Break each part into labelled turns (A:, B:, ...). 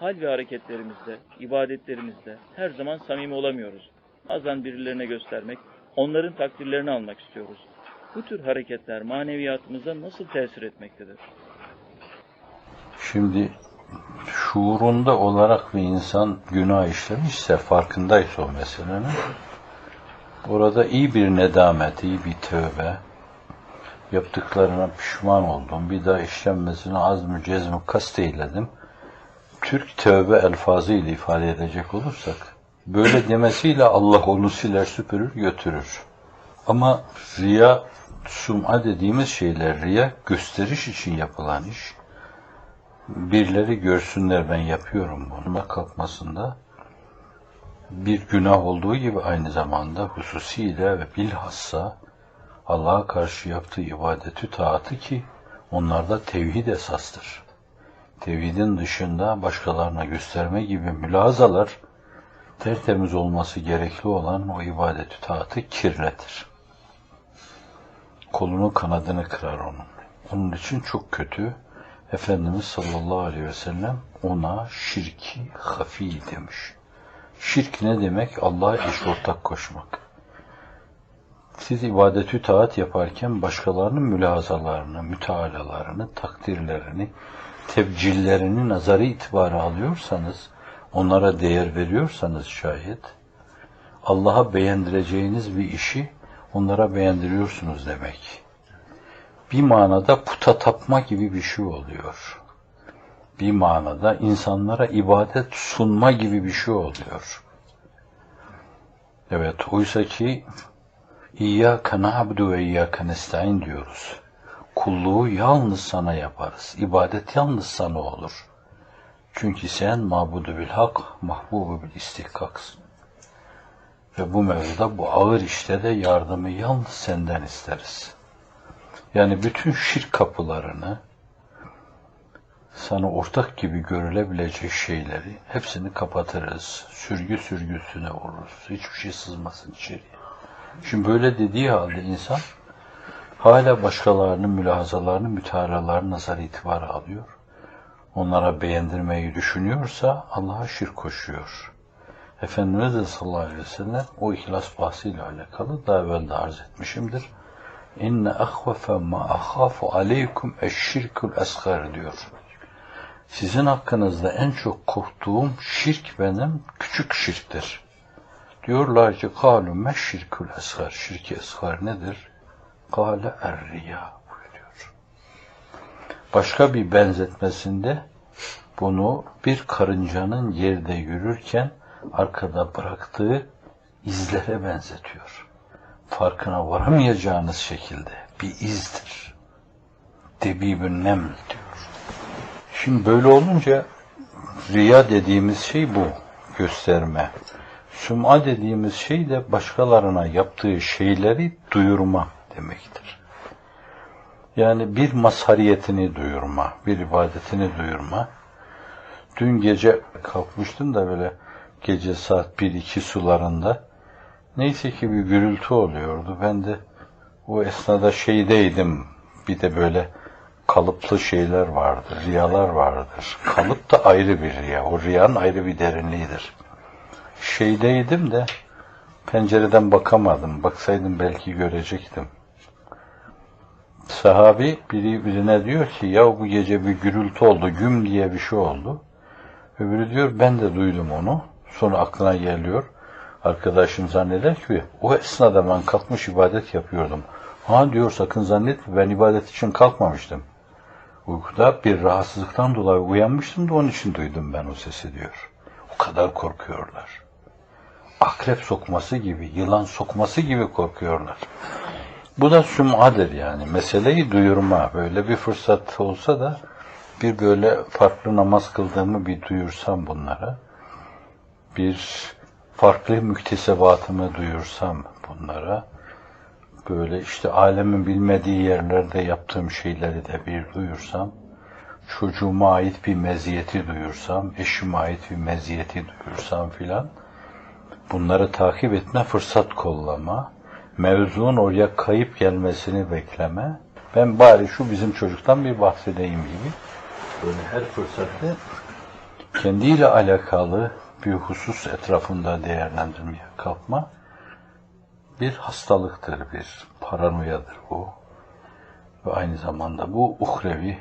A: hal ve hareketlerimizde, ibadetlerimizde her zaman samimi olamıyoruz. Bazen birilerine göstermek, onların takdirlerini almak istiyoruz. Bu tür hareketler maneviyatımıza nasıl tesir etmektedir?
B: Şimdi şuurunda olarak bir insan günah işlemişse farkındaysa o meselenin orada iyi bir nedamet, iyi bir tövbe yaptıklarına pişman oldum. Bir daha işlenmesine azmü cezmü kast eyledim. Türk tövbe elfazı ile ifade edecek olursak böyle demesiyle Allah onu siler süpürür götürür. Ama riya, sum'a dediğimiz şeyler riya gösteriş için yapılan iş birileri görsünler ben yapıyorum bunu kalkmasında bir günah olduğu gibi aynı zamanda hususiyle ve bilhassa Allah'a karşı yaptığı ibadeti taatı ki onlarda tevhid esastır. Tevhidin dışında başkalarına gösterme gibi mülazalar tertemiz olması gerekli olan o ibadeti taatı kirletir. Kolunu kanadını kırar onun. Onun için çok kötü. Efendimiz sallallahu aleyhi ve sellem ona şirki hafi demiş. Şirk ne demek? Allah'a eş ortak koşmak. Siz ibadetü taat yaparken başkalarının mülahazalarını, mütealalarını, takdirlerini, tebcillerini nazarı itibara alıyorsanız, onlara değer veriyorsanız şayet, Allah'a beğendireceğiniz bir işi onlara beğendiriyorsunuz demek bir manada puta tapma gibi bir şey oluyor. Bir manada insanlara ibadet sunma gibi bir şey oluyor. Evet, oysa ki İyyâke na'budu ve iyyâke nestaîn diyoruz. Kulluğu yalnız sana yaparız. İbadet yalnız sana olur. Çünkü sen mabudu bil hak, mahbubu bil istihkaksın. Ve bu mevzuda bu ağır işte de yardımı yalnız senden isteriz. Yani bütün şirk kapılarını sana ortak gibi görülebilecek şeyleri hepsini kapatırız. Sürgü sürgüsüne vururuz. Hiçbir şey sızmasın içeriye. Şimdi böyle dediği halde insan hala başkalarının mülahazalarını, mütealalarını nazar itibara alıyor. Onlara beğendirmeyi düşünüyorsa Allah'a şirk koşuyor. Efendimiz de sallallahu aleyhi ve sellem o ihlas bahsiyle alakalı daha evvel de arz etmişimdir inne ahvefe ma ahafu aleykum eşşirkül esgar diyor. Sizin hakkınızda en çok korktuğum şirk benim küçük şirktir. Diyorlar ki kalu meşşirkül esgar. Şirki esgar nedir? Kale er-riya buyuruyor. Başka bir benzetmesinde bunu bir karıncanın yerde yürürken arkada bıraktığı izlere benzetiyor farkına varamayacağınız şekilde bir izdir. Debibün nem diyor. Şimdi böyle olunca riya dediğimiz şey bu. Gösterme. Süm'a dediğimiz şey de başkalarına yaptığı şeyleri duyurma demektir. Yani bir mazhariyetini duyurma, bir ibadetini duyurma. Dün gece kalkmıştım da böyle gece saat 1-2 sularında Neyse ki bir gürültü oluyordu. Ben de o esnada şeydeydim. Bir de böyle kalıplı şeyler vardır, riyalar vardır. Kalıp da ayrı bir riya. O riyanın ayrı bir derinliğidir. Şeydeydim de pencereden bakamadım. Baksaydım belki görecektim. Sahabi biri birine diyor ki ya bu gece bir gürültü oldu, güm diye bir şey oldu. Öbürü diyor ben de duydum onu. Sonra aklına geliyor. Arkadaşım zanneder ki o esnada ben kalkmış ibadet yapıyordum. Ha diyor sakın zannetme ben ibadet için kalkmamıştım. Uykuda bir rahatsızlıktan dolayı uyanmıştım da onun için duydum ben o sesi diyor. O kadar korkuyorlar. Akrep sokması gibi, yılan sokması gibi korkuyorlar. Bu da süm'adır yani. Meseleyi duyurma. Böyle bir fırsat olsa da bir böyle farklı namaz kıldığımı bir duyursam bunlara. Bir farklı müktesebatımı duyursam bunlara, böyle işte alemin bilmediği yerlerde yaptığım şeyleri de bir duyursam, çocuğuma ait bir meziyeti duyursam, eşime ait bir meziyeti duyursam filan, bunları takip etme, fırsat kollama, mevzunun oraya kayıp gelmesini bekleme, ben bari şu bizim çocuktan bir bahsedeyim gibi, böyle her fırsatta kendiyle alakalı bir husus etrafında değerlendirmeye kalkma bir hastalıktır, bir paranoyadır bu. Ve aynı zamanda bu uhrevi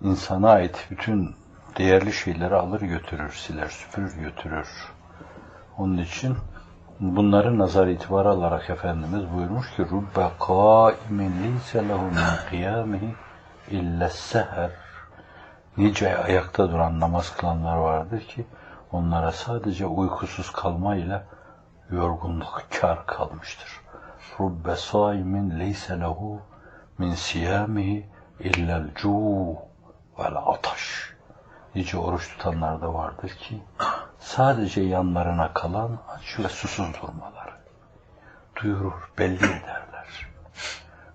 B: insana ait bütün değerli şeyleri alır götürür, siler, süpürür götürür. Onun için bunları nazar itibarı alarak Efendimiz buyurmuş ki rubbe kaimin leyse lehu min kıyamihi illa seher nice ayakta duran namaz kılanlar vardır ki onlara sadece uykusuz kalmayla yorgunluk kar kalmıştır. Rubbe saimin leyse lehu min siyamihi illel cu vel ataş. Nice oruç tutanlar da vardır ki sadece yanlarına kalan aç ve susuz durmaları. Duyurur, belli ederler.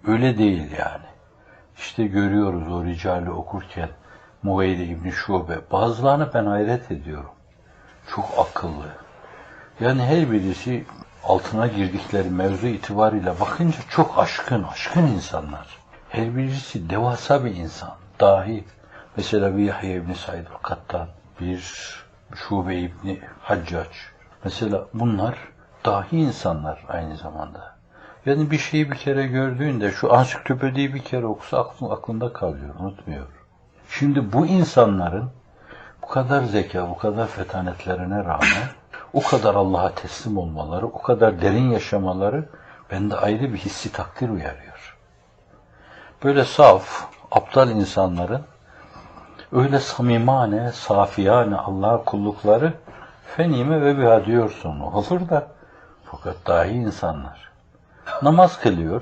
B: Öyle değil yani. İşte görüyoruz o ricali okurken Mugheyde İbni Şube. Bazılarını ben hayret ediyorum. Çok akıllı. Yani her birisi altına girdikleri mevzu itibariyle bakınca çok aşkın, aşkın insanlar. Her birisi devasa bir insan, dahi. Mesela bir Yahya İbni Said Kattan, bir Şube İbni Haccac. Mesela bunlar dahi insanlar aynı zamanda. Yani bir şeyi bir kere gördüğünde şu ansiklopediyi bir kere okusa aklın- aklında kalıyor, unutmuyor. Şimdi bu insanların bu kadar zeka, bu kadar fetanetlerine rağmen o kadar Allah'a teslim olmaları, o kadar derin yaşamaları bende ayrı bir hissi takdir uyarıyor. Böyle saf, aptal insanların öyle samimane, safiyane Allah'a kullukları fenime ve biha diyorsun. Olur da fakat dahi insanlar. Namaz kılıyor.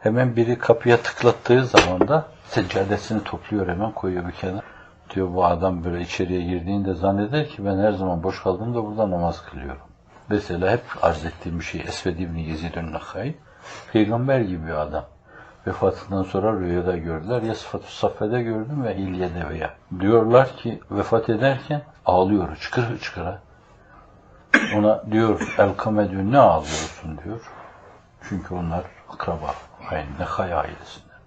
B: Hemen biri kapıya tıklattığı zaman da seccadesini topluyor hemen koyuyor bir kenara. Diyor bu adam böyle içeriye girdiğinde zanneder ki ben her zaman boş kaldığımda burada namaz kılıyorum. Mesela hep arz ettiğim bir şey Esved İbni Yezid'ün Nakhay. Peygamber gibi bir adam. Vefatından sonra rüyada gördüler. Ya sıfatü saffede gördüm ve hilyede veya. Diyorlar ki vefat ederken ağlıyor çıkır çıkıra. Ona diyor Elkame diyor ne ağlıyorsun diyor. Çünkü onlar akraba. Aynı Nekhay ailesinden.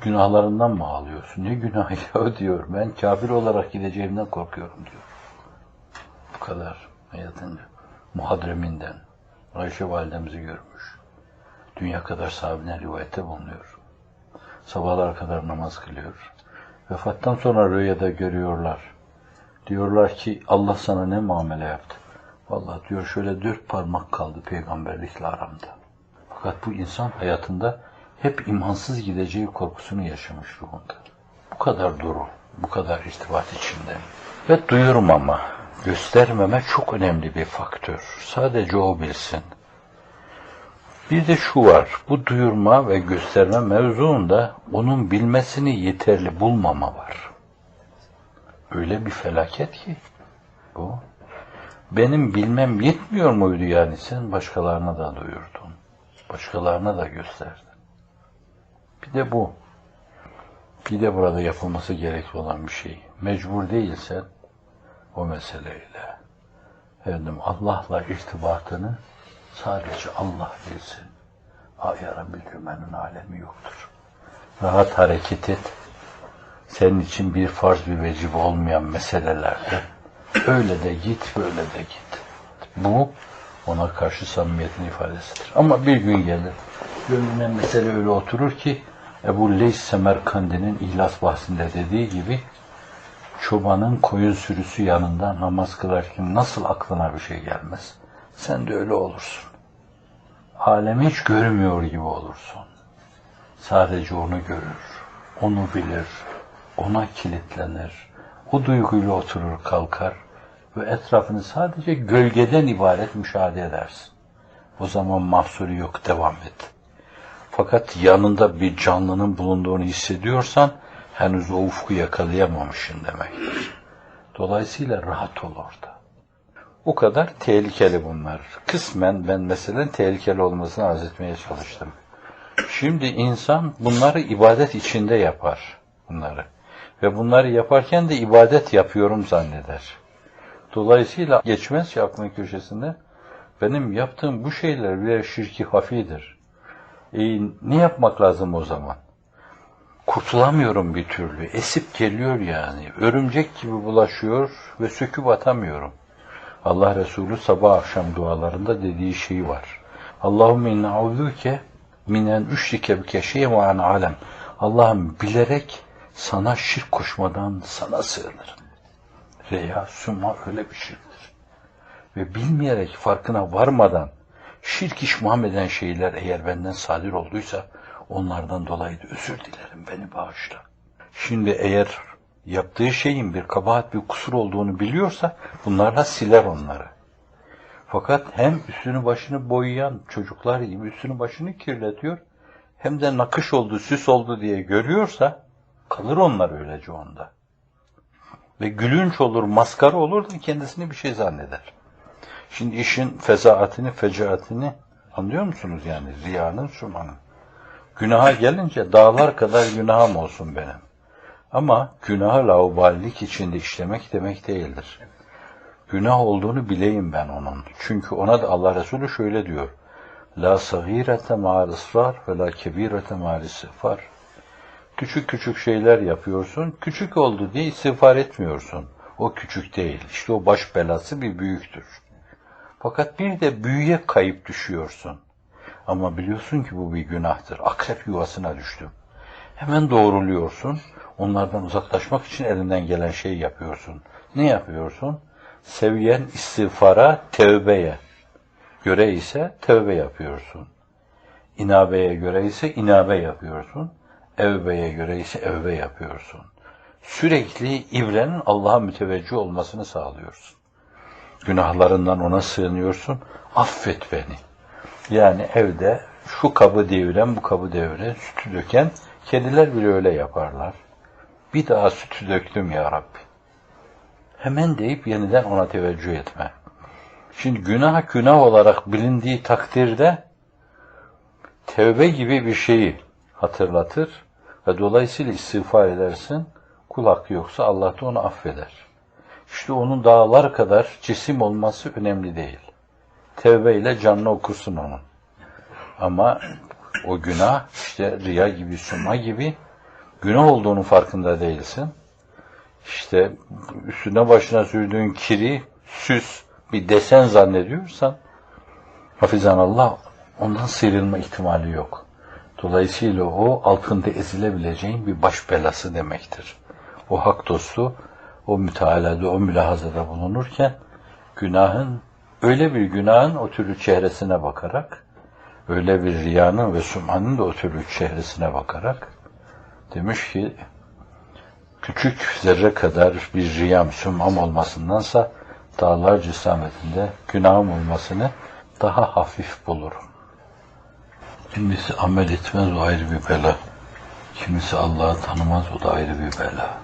B: Günahlarından mı ağlıyorsun? Ne günah ya diyor. Ben kafir olarak gideceğimden korkuyorum diyor. Bu kadar hayatında. Muhadreminden. Ayşe validemizi görmüş. Dünya kadar sahabine rivayette bulunuyor. Sabahlar kadar namaz kılıyor. Vefattan sonra rüyada görüyorlar. Diyorlar ki Allah sana ne muamele yaptı? Vallahi diyor şöyle dört parmak kaldı peygamberlikle aramda. Fakat bu insan hayatında hep imansız gideceği korkusunu yaşamış ruhunda. Bu kadar duru, bu kadar irtibat içinde. Ve duyurmama, göstermeme çok önemli bir faktör. Sadece o bilsin. Bir de şu var, bu duyurma ve gösterme mevzuunda onun bilmesini yeterli bulmama var. Öyle bir felaket ki bu. Benim bilmem yetmiyor muydu yani sen başkalarına da duyurdun. Başkalarına da gösterdin. Bir de bu. Bir de burada yapılması gerekli olan bir şey. Mecbur değilsen o meseleyle efendim Allah'la irtibatını sadece Allah bilsin. Ayara bildirmenin alemi yoktur. Rahat hareket et. Senin için bir farz bir vecib olmayan meselelerde öyle de git, böyle de git. Bu ona karşı samimiyetin ifadesidir. Ama bir gün gelir. Gönlüne mesele öyle oturur ki Ebu Leys Semerkandi'nin İhlas bahsinde dediği gibi çobanın koyun sürüsü yanında namaz kılarken nasıl aklına bir şey gelmez. Sen de öyle olursun. Alemi hiç görmüyor gibi olursun. Sadece onu görür, onu bilir, ona kilitlenir. O duyguyla oturur kalkar ve etrafını sadece gölgeden ibaret müşahede edersin. O zaman mahsuru yok, devam et. Fakat yanında bir canlının bulunduğunu hissediyorsan henüz o ufku yakalayamamışsın demektir. Dolayısıyla rahat ol orada. O kadar tehlikeli bunlar. Kısmen ben meselenin tehlikeli olmasını arz etmeye çalıştım. Şimdi insan bunları ibadet içinde yapar. Bunları. Ve bunları yaparken de ibadet yapıyorum zanneder. Dolayısıyla geçmez ki aklının köşesinde benim yaptığım bu şeyler birer şirki hafidir. E, ne yapmak lazım o zaman? Kurtulamıyorum bir türlü. Esip geliyor yani. Örümcek gibi bulaşıyor ve söküp atamıyorum. Allah Resulü sabah akşam dualarında dediği şey var. Allahümme inne auzuke minen üşrike bike şey'e ve an alem. Allah'ım bilerek sana şirk koşmadan sana sığınırım. Reya, summa öyle bir şirktir. Ve bilmeyerek farkına varmadan şirk işmam eden şeyler eğer benden sadir olduysa onlardan dolayı da özür dilerim beni bağışla. Şimdi eğer yaptığı şeyin bir kabahat bir kusur olduğunu biliyorsa bunlarla siler onları. Fakat hem üstünü başını boyayan çocuklar gibi üstünü başını kirletiyor hem de nakış oldu, süs oldu diye görüyorsa kalır onlar öylece onda. Ve gülünç olur, maskara olur da kendisini bir şey zanneder. Şimdi işin fezaatini, fecaatini anlıyor musunuz yani? Riyanın, sumanın. Günaha gelince dağlar kadar günahım olsun benim. Ama günahı laubalilik içinde işlemek demek değildir. Günah olduğunu bileyim ben onun. Çünkü ona da Allah Resulü şöyle diyor. La sagirete ma'al ısrar ve la kebirete ma'al istiğfar. Küçük küçük şeyler yapıyorsun. Küçük oldu diye istiğfar etmiyorsun. O küçük değil. İşte o baş belası bir büyüktür. Fakat bir de büyüye kayıp düşüyorsun. Ama biliyorsun ki bu bir günahtır. Akrep yuvasına düştüm. Hemen doğruluyorsun. Onlardan uzaklaşmak için elinden gelen şeyi yapıyorsun. Ne yapıyorsun? Seviyen istiğfara, tevbeye göre ise tevbe yapıyorsun. İnabeye göre ise inabe yapıyorsun. Evbeye göre ise evbe yapıyorsun. Sürekli ibrenin Allah'a müteveccih olmasını sağlıyorsun. Günahlarından ona sığınıyorsun. Affet beni. Yani evde şu kabı deviren, bu kabı deviren, sütü döken kediler bile öyle yaparlar. Bir daha sütü döktüm ya Rabbi. Hemen deyip yeniden ona teveccüh etme. Şimdi günah günah olarak bilindiği takdirde tevbe gibi bir şeyi hatırlatır ve dolayısıyla istiğfar edersin. Kul hakkı yoksa Allah da onu affeder. İşte onun dağlar kadar cisim olması önemli değil. Tevbe ile canını okursun onun. Ama o günah işte riya gibi, suma gibi günah olduğunu farkında değilsin. İşte üstüne başına sürdüğün kiri, süs, bir desen zannediyorsan hafizan Allah ondan sıyrılma ihtimali yok. Dolayısıyla o altında ezilebileceğin bir baş belası demektir. O hak dostu o mütealada, o mülahazada bulunurken günahın, öyle bir günahın o türlü çehresine bakarak, öyle bir riyanın ve sumanın da o türlü çehresine bakarak demiş ki küçük zerre kadar bir riyam, sumam olmasındansa dağlar cesametinde günahım olmasını daha hafif bulurum. Kimisi amel etmez o ayrı bir bela. Kimisi Allah'ı tanımaz o da ayrı bir bela.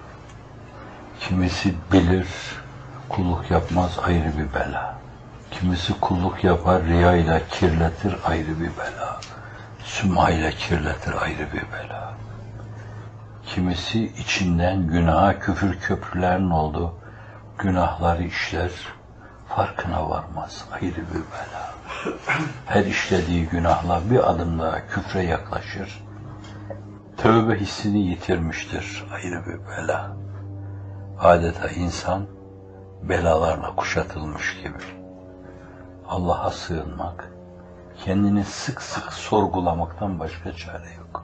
B: Kimisi bilir, kulluk yapmaz ayrı bir bela. Kimisi kulluk yapar, riya ile kirletir ayrı bir bela. Süma ile kirletir ayrı bir bela. Kimisi içinden günaha, küfür köprülerin olduğu günahları işler, farkına varmaz ayrı bir bela. Her işlediği günahla bir adım daha küfre yaklaşır. Tövbe hissini yitirmiştir ayrı bir bela adeta insan belalarla kuşatılmış gibi. Allah'a sığınmak, kendini sık sık sorgulamaktan başka çare yok.